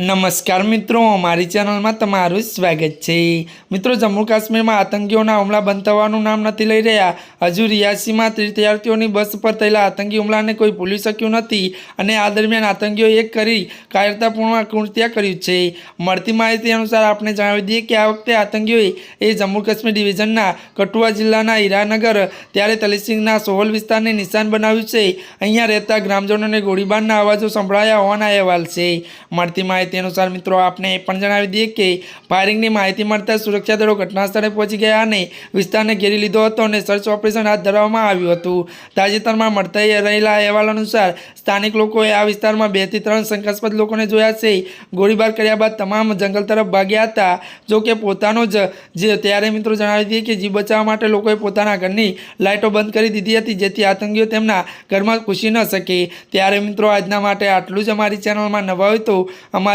નમસ્કાર મિત્રો, મારી ચેનલમાં તમારું સ્વાગત છે. મિત્રો, જમ્મુ કાશ્મીરમાં આતંકીઓના હુમલા બંધ થવાનું નામ નથી લઈ રહ્યા. હજુ રિયાસીમાં તીર્થયાત્રીઓની બસ પર થયેલા આતંકી હુમલાને કોઈ ભૂલી શક્યું નથી અને આ દરમિયાન આતંકીઓએ એક કરી કાયરતાપૂર્ણ કૃત્ય કર્યું છે. મળતી માહિતી અનુસાર આપણે જણાવી દઈએ કે આ વખતે આતંકીઓએ એ જમ્મુ કાશ્મીર ડિવિઝનના કઠુઆ જિલ્લાના હીરાનગર, ત્યારે તલીસિંગના સોહલ વિસ્તારને નિશાન બનાવ્યું છે. અહીંયા રહેતા ગ્રામજનોને ગોળીબારના અવાજો સંભળાયા હોવાના અહેવાલ છે. મળતી માહિતી અનુસાર મિત્રો આપને એ પણ જણાવી દઈએ કે ફાયરિંગની માહિતી મળતા સુરક્ષા દળો ઘટના સ્થળે પહોંચી ગયા અને વિસ્તારને ઘેરી લીધો હતો અને સર્ચ ઓપરેશન હાથ ધરવામાં આવ્યું હતું. તાજેતરમાં મળતા રહેલા અહેવાલ અનુસાર સ્થાનિક લોકોએ આ વિસ્તારમાં બેથી ત્રણ શંકાસ્પદ લોકોને જોયા છે. ગોળીબાર કર્યા બાદ તમામ જંગલ તરફ ભાગ્યા હતા. જો કે પોતાનો જ જે ત્યારે મિત્રો જણાવી દઈએ કે જીવ બચાવવા માટે લોકોએ પોતાના ઘરની લાઇટો બંધ કરી દીધી હતી, જેથી આતંકીઓ તેમના ઘરમાં ઘૂસી ન શકે. ત્યારે મિત્રો આજના માટે આટલું જ. અમારી ચેનલમાં નવા હોય તો